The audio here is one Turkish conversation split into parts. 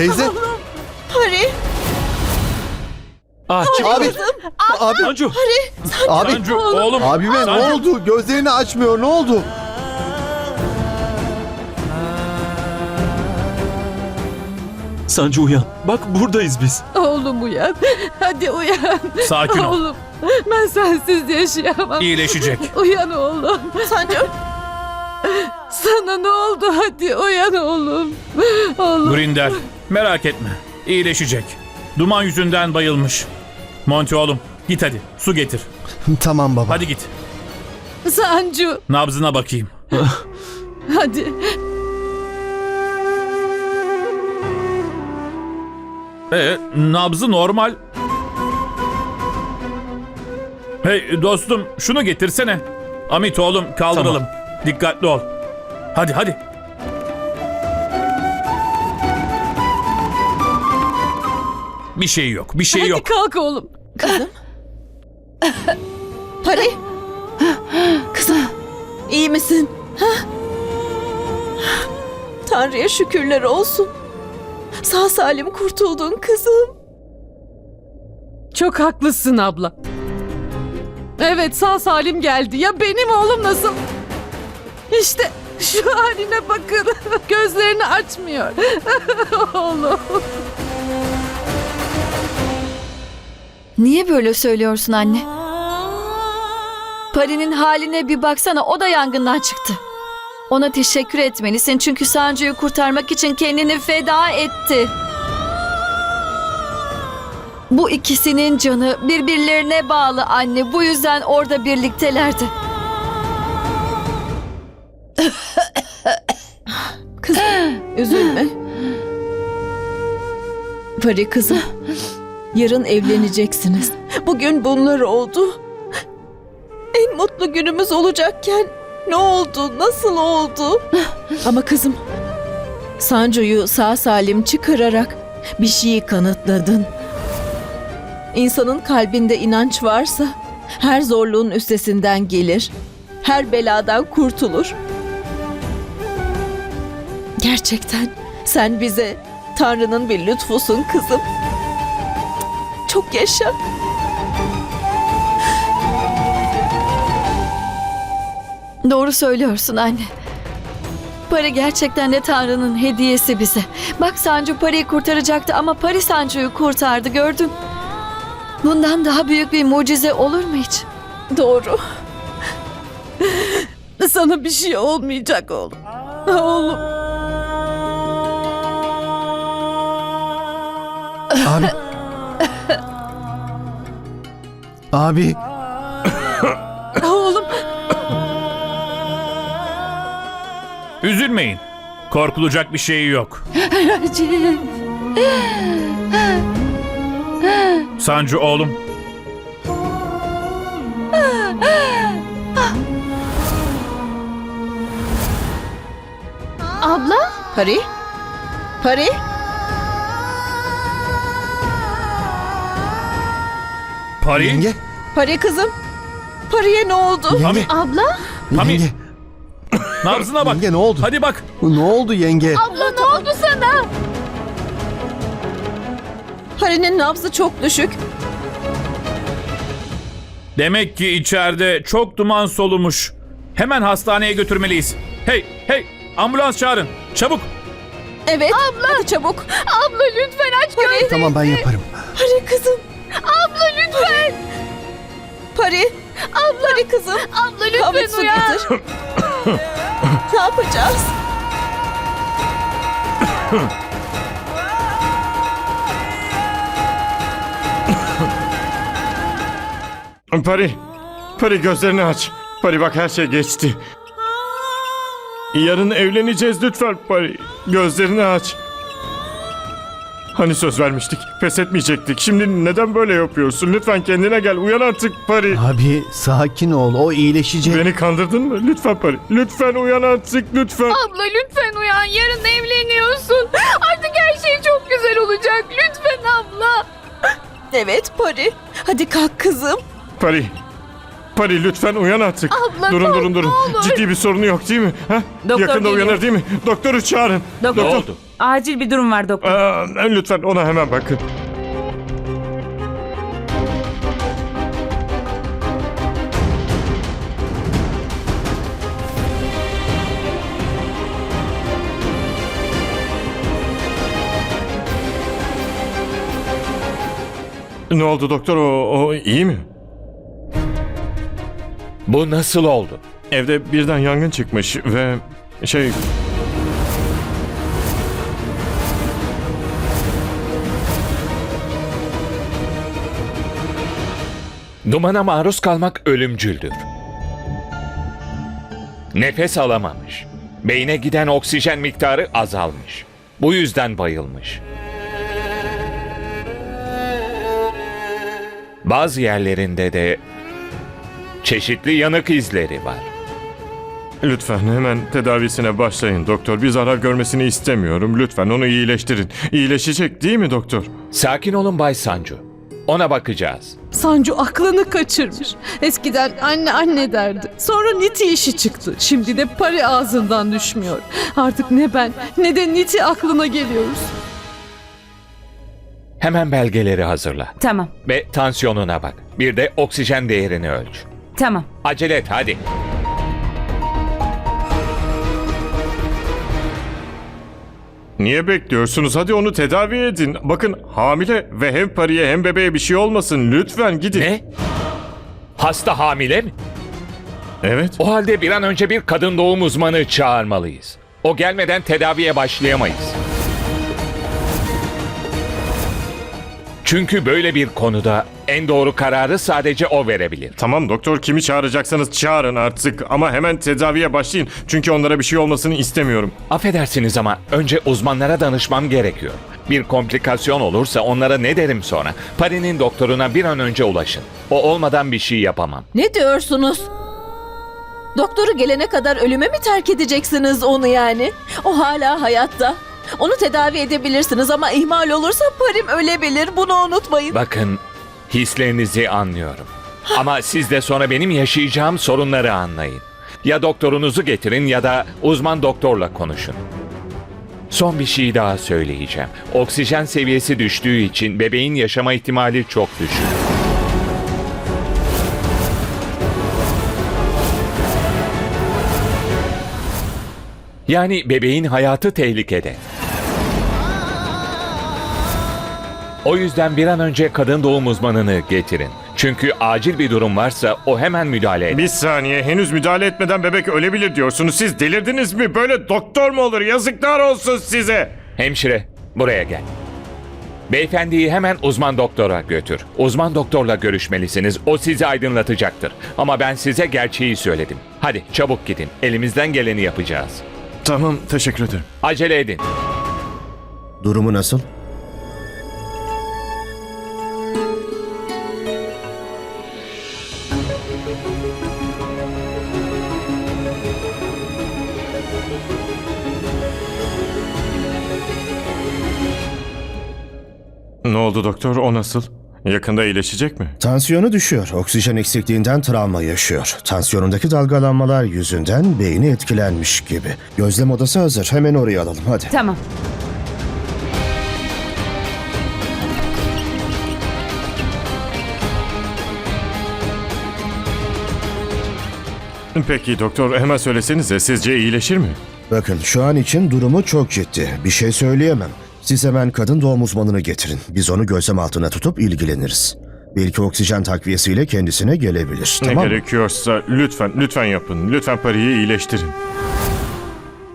Teyze. Pari, Ah çık. Abi. Abi. Sancu. Abi. Sancu oğlum. Abime ne Sancu. oldu? Gözlerini açmıyor. Ne oldu? Sancu uyan. Bak buradayız biz. Oğlum uyan. Hadi uyan. Sakin ol. Oğlum ben sensiz yaşayamam. İyileşecek. Uyan oğlum. Sancu. Sana ne oldu? Hadi uyan oğlum. Oğlum. Grinder merak etme. İyileşecek. Duman yüzünden bayılmış. Monty oğlum git hadi su getir. Tamam baba. Hadi git. Sancu. Nabzına bakayım. Hadi. Ee, nabzı normal. Hey dostum şunu getirsene. Amit oğlum kaldıralım. Dikkatli ol. Hadi hadi. Bir şey yok. Bir şey Hadi yok. kalk oğlum. Pari. Kızım, iyi misin? Ha? Tanrı'ya şükürler olsun. Sağ salim kurtuldun kızım. Çok haklısın abla. Evet sağ salim geldi. Ya benim oğlum nasıl? İşte şu haline bakın. Gözlerini açmıyor. oğlum. Niye böyle söylüyorsun anne? Pari'nin haline bir baksana o da yangından çıktı. Ona teşekkür etmelisin çünkü Sancu'yu kurtarmak için kendini feda etti. Bu ikisinin canı birbirlerine bağlı anne. Bu yüzden orada birliktelerdi. Kızım, üzülme. Pari kızım, yarın evleneceksiniz. Bugün bunlar oldu. En mutlu günümüz olacakken ne oldu, nasıl oldu? Ama kızım, Sancu'yu sağ salim çıkararak bir şeyi kanıtladın. İnsanın kalbinde inanç varsa her zorluğun üstesinden gelir. Her beladan kurtulur. Gerçekten sen bize Tanrı'nın bir lütfusun kızım. Çok yaşa. Doğru söylüyorsun anne. Pari gerçekten de Tanrı'nın hediyesi bize. Bak Sancu Pari'yi kurtaracaktı ama Pari Sancu'yu kurtardı gördün. Bundan daha büyük bir mucize olur mu hiç? Doğru. Sana bir şey olmayacak oğlum. Oğlum. Abi. Abi. Oğlum. Üzülmeyin. Korkulacak bir şey yok. Sancu oğlum. Abla? Pari? Pari? Pari. Yenge. Pari kızım. Pari'ye ne oldu? Yenge. Abla? Pami. Yenge. Nabzına bak. Yenge ne oldu? Hadi bak. Ne oldu yenge? Abla ne oldu sana? Pari'nin nabzı çok düşük. Demek ki içeride çok duman solumuş. Hemen hastaneye götürmeliyiz. Hey, hey, ambulans çağırın. Çabuk. Evet. Abla. Hadi çabuk. Abla lütfen aç Pari. Tamam ben yaparım. Pari kızım. Abla lütfen. Pari. Abla. Pari kızım. Abla Kahve su getir. ne yapacağız? Pari, Pari gözlerini aç. Pari bak her şey geçti. Yarın evleneceğiz lütfen Pari. Gözlerini aç. Hani söz vermiştik, pes etmeyecektik. Şimdi neden böyle yapıyorsun? Lütfen kendine gel, uyan artık Pari. Abi sakin ol. O iyileşecek. Beni kandırdın mı? Lütfen Pari. Lütfen uyan artık, lütfen. Abla lütfen uyan. Yarın evleniyorsun. Artık her şey çok güzel olacak. Lütfen abla. Evet Pari. Hadi kalk kızım. Pari. Pari lütfen uyan artık. Abla, durun ne durun durun. olur. Ciddi bir sorunu yok değil mi? Ha? Doktor Yakında geliyor. uyanır değil mi? Doktoru çağırın. Doktor. Ne oldu? Acil bir durum var doktor. Aa, lütfen ona hemen bakın. Ne oldu doktor? O, o iyi mi? Bu nasıl oldu? Evde birden yangın çıkmış ve şey Dumana maruz kalmak ölümcüldür. Nefes alamamış. Beyne giden oksijen miktarı azalmış. Bu yüzden bayılmış. Bazı yerlerinde de çeşitli yanık izleri var. Lütfen hemen tedavisine başlayın doktor. Bir zarar görmesini istemiyorum. Lütfen onu iyileştirin. İyileşecek değil mi doktor? Sakin olun Bay Sancu. Ona bakacağız. Sancu aklını kaçırmış. Eskiden anne anne derdi. Sonra Niti işi çıktı. Şimdi de Pari ağzından düşmüyor. Artık ne ben ne de Niti aklına geliyoruz. Hemen belgeleri hazırla. Tamam, Ve tansiyonuna bak. Bir de oksijen değerini ölç. tamam. Acele et hadi. Niye bekliyorsunuz? Hadi onu tedavi edin. Bakın hamile ve hem parıya hem bebeğe bir şey olmasın. Lütfen gidin. Ne? Hasta hamile mi? Evet. O halde bir an önce bir kadın doğum uzmanı çağırmalıyız. O gelmeden tedaviye başlayamayız. Çünkü böyle bir konuda en doğru kararı sadece o verebilir. Tamam doktor kimi çağıracaksanız çağırın artık ama hemen tedaviye başlayın. Çünkü onlara bir şey olmasını istemiyorum. Affedersiniz ama önce uzmanlara danışmam gerekiyor. Bir komplikasyon olursa onlara ne derim sonra? Pari'nin doktoruna bir an önce ulaşın. O olmadan bir şey yapamam. Ne diyorsunuz? Doktoru gelene kadar ölüme mi terk edeceksiniz onu yani? O hala hayatta. Onu tedavi edebilirsiniz ama ihmal olursa parim ölebilir. Bunu unutmayın. Bakın hislerinizi anlıyorum. Ama siz de sonra benim yaşayacağım sorunları anlayın. Ya doktorunuzu getirin ya da uzman doktorla konuşun. Son bir şey daha söyleyeceğim. Oksijen seviyesi düştüğü için bebeğin yaşama ihtimali çok düşük. Yani bebeğin hayatı tehlikede. O yüzden bir an önce kadın doğum uzmanını getirin. Çünkü acil bir durum varsa o hemen müdahale eder. Bir saniye henüz müdahale etmeden bebek ölebilir diyorsunuz. Siz delirdiniz mi? Böyle doktor mu olur? Yazıklar olsun size. Hemşire buraya gel. Beyefendiyi hemen uzman doktora götür. Uzman doktorla görüşmelisiniz. O sizi aydınlatacaktır. Ama ben size gerçeği söyledim. Hadi çabuk gidin. Elimizden geleni yapacağız. Tamam teşekkür ederim. Acele edin. Durumu nasıl? Oldu doktor? O nasıl? Yakında iyileşecek mi? Tansiyonu düşüyor. Oksijen eksikliğinden travma yaşıyor. Tansiyonundaki dalgalanmalar yüzünden beyni etkilenmiş gibi. Gözlem odası hazır. Hemen oraya alalım hadi. Tamam. Peki doktor hemen söylesenize sizce iyileşir mi? Bakın şu an için durumu çok ciddi. Bir şey söyleyemem. Siz hemen kadın doğum uzmanını getirin. Biz onu gözlem altına tutup ilgileniriz. Belki oksijen takviyesiyle kendisine gelebilir. Ne tamam mı? gerekiyorsa lütfen lütfen yapın. Lütfen parayı iyileştirin.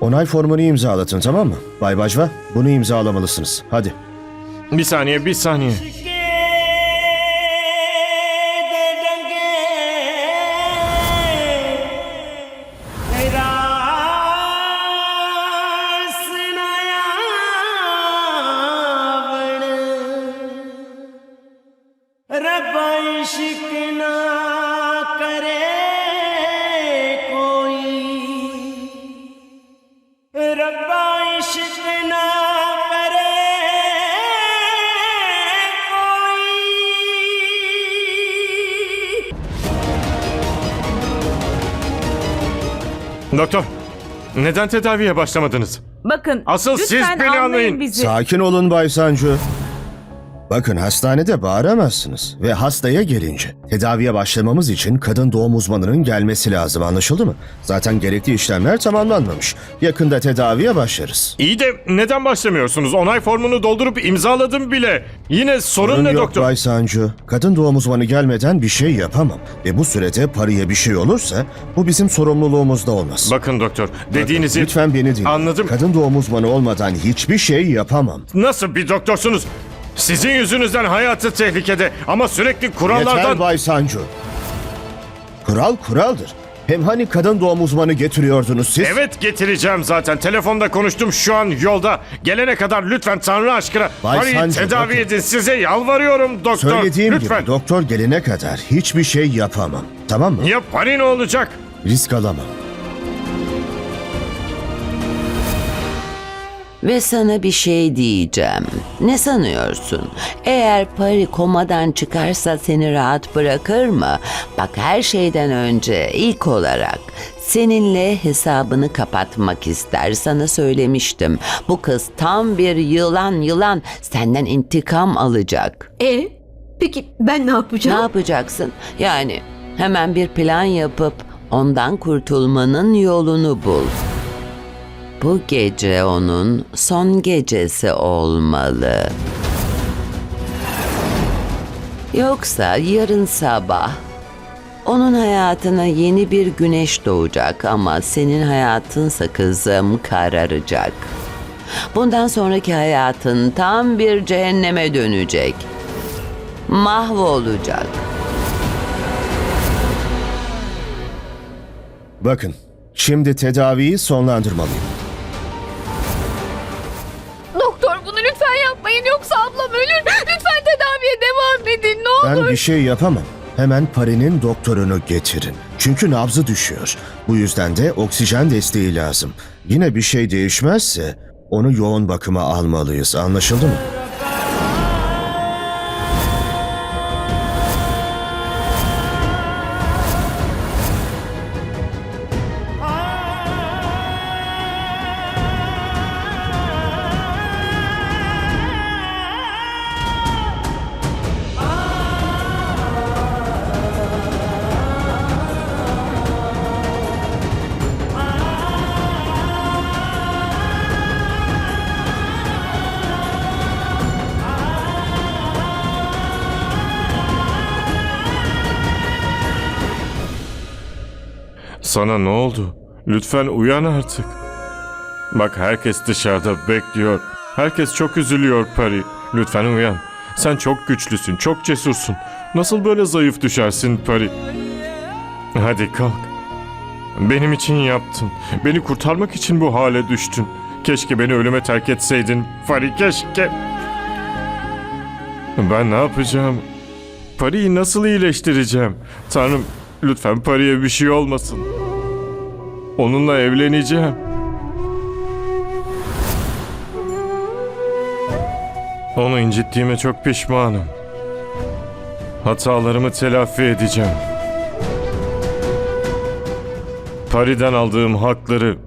Onay formunu imzalatın tamam mı? Bay Bacva bunu imzalamalısınız. Hadi. Bir saniye bir saniye. रब्बा इश्क ना करे कोई रब्बा इश्क ना करे कोई Doktor neden tedaviye başlamadınız? Bakın Asıl siz lütfen beni anlayın anlayın. bizi. Sakin olun Bay Sancu. Bakın hastanede bağıramazsınız ve hastaya gelince tedaviye başlamamız için kadın doğum uzmanının gelmesi lazım anlaşıldı mı? Zaten gerekli işlemler tamamlanmamış. Yakında tedaviye başlarız. İyi de neden başlamıyorsunuz? Onay formunu doldurup imzaladım bile. Yine sorun, Sorun ne yok doktor? Bay Sancu. Kadın doğum uzmanı gelmeden bir şey yapamam. Ve bu sürede paraya bir şey olursa bu bizim sorumluluğumuzda olmaz. Bakın doktor, dediğinizi... Lütfen beni dinleyin. Anladım. Kadın doğum uzmanı olmadan hiçbir şey yapamam. Nasıl bir doktorsunuz? Sizin yüzünüzden hayatı tehlikede ama sürekli Yeter kurallardan... Bay Sancu. Kural kuraldır. Hem hani kadın doğum uzmanı getiriyordunuz siz? Evet getireceğim zaten. Telefonda konuştum şu an yolda. Gelene kadar lütfen Tanrı aşkına Bay parayı Sancı, tedavi bakın. edin. Size yalvarıyorum doktor. Söylediğim lütfen. gibi doktor gelene kadar hiçbir şey yapamam. Tamam mı? Ya pari ne olacak? Risk alamam. Ve sana bir şey diyeceğim. Ne sanıyorsun? Eğer Pari komadan çıkarsa seni rahat bırakır mı? Bak her şeyden önce ilk olarak seninle hesabını kapatmak ister. Sana söylemiştim. Bu kız tam bir yılan yılan senden intikam alacak. E peki ben ne Ne yapacağım? yapacaksın? Yani hemen bir plan yapıp ondan kurtulmanın yolunu bul. Bu gece onun son gecesi olmalı. Yoksa yarın sabah onun hayatına yeni bir güneş doğacak ama senin hayatınsa kızım kararacak. Bundan sonraki hayatın tam bir cehenneme dönecek. Mahvolacak. Bakın, şimdi tedaviyi sonlandırmalıyım. Olur. Ben bir şey yapamam. Hemen Pari'nin doktorunu getirin. Çünkü nabzı düşüyor. Bu yüzden de oksijen desteği lazım. Yine bir şey değişmezse onu yoğun bakıma almalıyız. Anlaşıldı mı? Sana ne oldu? Lütfen uyan artık. Bak herkes dışarıda bekliyor. Herkes çok üzülüyor Pari. Lütfen uyan. Sen çok güçlüsün, çok cesursun. Nasıl böyle zayıf düşersin Pari? Hadi kalk. Benim için yaptın. Beni kurtarmak için bu hale düştün. Keşke beni ölüme terk etseydin. Pari keşke. Ben ne yapacağım? Pari'yi nasıl iyileştireceğim? Tanrım lütfen Pari'ye bir şey olmasın. Onunla evleneceğim. Onu incittiğime çok pişmanım. Hatalarımı telafi edeceğim. Pari'den aldığım hakları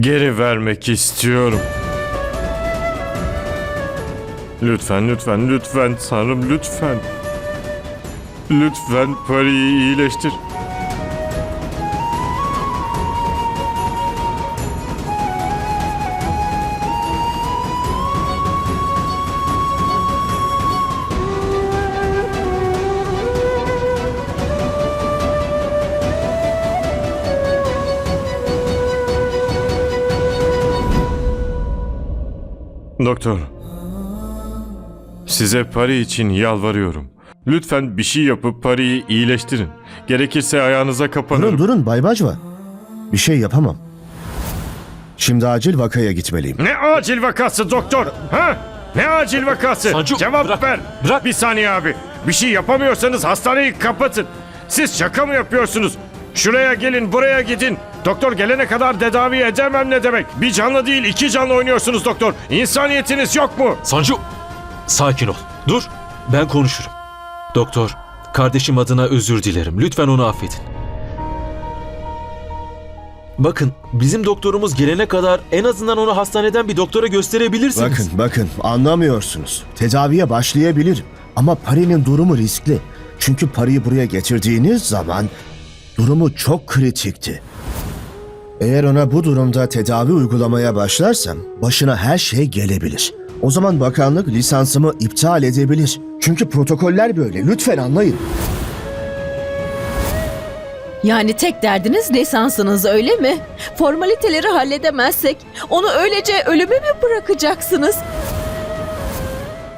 geri vermek istiyorum. Lütfen, lütfen, lütfen Tanrım lütfen. Lütfen Pari'yi iyileştir. Doktor. Size Pari için yalvarıyorum. Lütfen bir şey yapıp Pari'yi iyileştirin. Gerekirse ayağınıza kapanırım. Durun durun Bay Bacva. Bir şey yapamam. Şimdi acil vakaya gitmeliyim. Ne acil vakası doktor? Ha? Ne acil vakası? Sancu, Cevap bırak, ver. bırak. Bir saniye abi. Bir şey yapamıyorsanız hastaneyi kapatın. Siz şaka mı yapıyorsunuz? Şuraya gelin, buraya gidin. Doktor gelene kadar tedavi edemem ne demek? Bir canlı değil, iki canlı oynuyorsunuz doktor. İnsaniyetiniz yok mu? Sancu, sakin ol. Dur, ben konuşurum. Doktor, kardeşim adına özür dilerim. Lütfen onu affedin. Bakın bizim doktorumuz gelene kadar en azından onu hastaneden bir doktora gösterebilirsiniz. Bakın bakın anlamıyorsunuz. Tedaviye başlayabilirim. Ama Pari'nin durumu riskli. Çünkü Pari'yi buraya getirdiğiniz zaman durumu çok kritikti. Eğer ona bu durumda tedavi uygulamaya başlarsam başına her şey gelebilir. O zaman bakanlık lisansımı iptal edebilir. Çünkü protokoller böyle. Lütfen anlayın. Yani tek derdiniz lisansınız öyle mi? Formaliteleri halledemezsek onu öylece ölüme mi bırakacaksınız?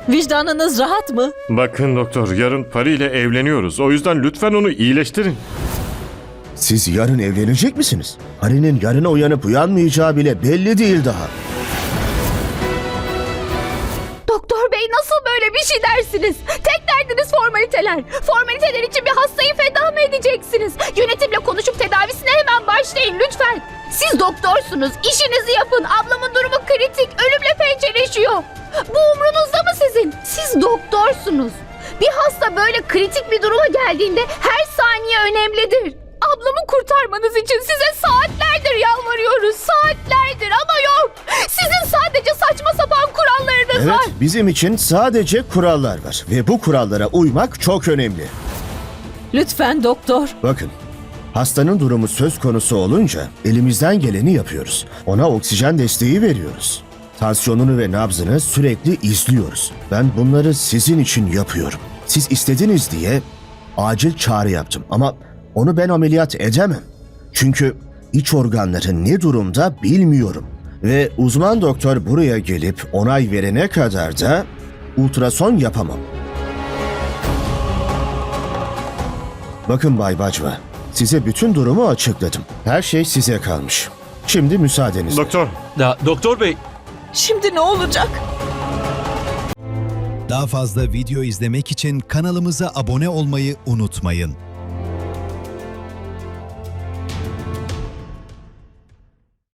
Vicdanınız rahat mı? Bakın doktor yarın Pari ile evleniyoruz. O yüzden lütfen onu iyileştirin. Siz yarın evlenecek misiniz? Pari'nin yarına uyanıp uyanmayacağı bile belli değil daha. Doktor bey nasıl böyle bir şey dersiniz? Tek derdiniz formaliteler. Formaliteler için bir hastayı feda mı edeceksiniz? Yönetimle konuşup tedavisine hemen başlayın lütfen. Siz doktorsunuz. işinizi yapın. Ablamın durumu kritik. Ölümle pençeleşiyor. Bu umrunuzda mı sizin? Siz doktorsunuz. Bir hasta böyle kritik bir duruma geldiğinde her saniye önemlidir. Ablamı kurtarmanız için size saatlerdir yalvarıyoruz. Saatlerdir ama yok. Sizin sadece saçma sapan kurallarınız Evet, var. bizim için sadece kurallar var ve bu kurallara uymak çok önemli. Lütfen doktor. Bakın, hastanın durumu söz konusu olunca elimizden geleni yapıyoruz. Ona oksijen desteği veriyoruz. Tansiyonunu ve nabzını sürekli izliyoruz. Ben bunları sizin için yapıyorum. Siz istediniz diye acil çağrı yaptım ama onu ben ameliyat edemem. Çünkü iç organları ne durumda bilmiyorum. Ve uzman doktor buraya gelip onay verene kadar da ultrason yapamam. Bakın Bay Bacva, size bütün durumu açıkladım. Her şey size kalmış. Şimdi müsaadenizle. Doktor Ya, doktor bey Şimdi ne olacak? Daha fazla video izlemek için kanalımıza abone olmayı unutmayın.